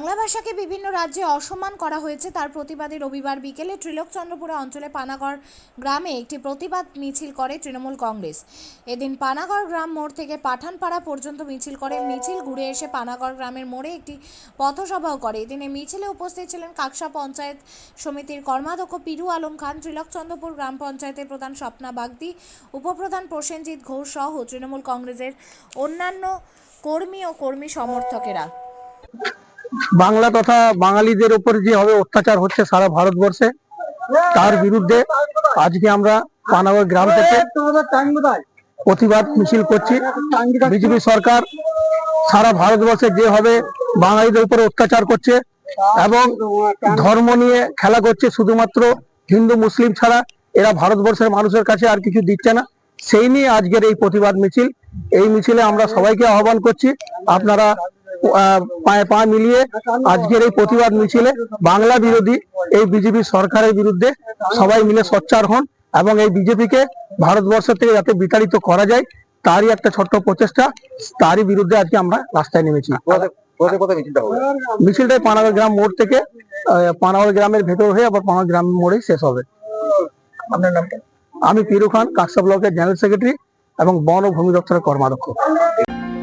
ভাষাকে বিভিন্ন রাজ্যে অসম্মান করা হয়েছে, তার প্রতিবাদে রবিবার বিকেলে ত্রিলোকচন্দ্রপুরা অঞ্চলে পানাগড় গ্রামে একটি প্রতিবাদ মিছিল করে তৃণমূল কংগ্রেস। এদিন পানাগড় গ্রাম মোড় থেকে পাঠানপাড়া পর্যন্ত মিছিল করে। মিছিল ঘুরে এসে পানাগড় গ্রামের মোড়ে একটি পথসভাও করে। এদিন মিছিলে উপস্থিত ছিলেন কাকসা পঞ্চায়েত সমিতির কর্মাধ্যক্ষ পিরু আলম খান, ত্রিলোকচন্দ্রপুর গ্রাম পঞ্চায়েতের প্রধান স্বপ্না বাগদি, উপপ্রধান প্রসেনজিৎ ঘোষ সহ তৃণমূল কংগ্রেসের অন্যান্য কর্মী ও কর্মী সমর্থকেরা। বাংলা তথা বাঙালিদের উপর যে হবে অত্যাচার হচ্ছে সারা ভারতবর্ষে, তার বিরুদ্ধে আজকে আমরা পানাগড় গ্রাম থেকে প্রতিবাদ মিছিল করছি। বিজেপি সরকার সারা ভারতবর্ষে যে হবে বাঙালিদের উপর অত্যাচার করছে এবং ধর্ম নিয়ে খেলা করছে শুধুমাত্র হিন্দু, মুসলিম ছাড়া। এরা ভারতবর্ষের মানুষের কাছে আর কিছু দিচ্ছে না। সেই নিয়ে আজকের এই প্রতিবাদ মিছিল। এই মিছিলে আমরা সবাইকে আহ্বান করছি। আপনারা পায়ে পা মিলিয়ে আজকের এই প্রতিবাদ মিছিলে বাংলা বিরোধী এই বিজেপি সরকারের বিরুদ্ধে সবাই মিলে সোচ্চার হন এবং এই বিজেপিকে ভারতবর্ষ থেকে যাতে বিতাড়িত করা যায় তারই একটা ছোট্ট প্রচেষ্টা তারই বিরুদ্ধে আজকে আমরা রাস্তায় নেমেছি। মিছিলটাই পানাগড় গ্রাম মোড় থেকে পানাগড় গ্রামের ভেতর হয়ে আবার পানাগড় গ্রাম মোড়েই শেষ হবে। আপনার নামটা আমি পিরু খান কাকসা ব্লকের জেনারেল সেক্রেটারি এবং বন ও ভূমি দপ্তরের কর্মাধ্যক্ষ।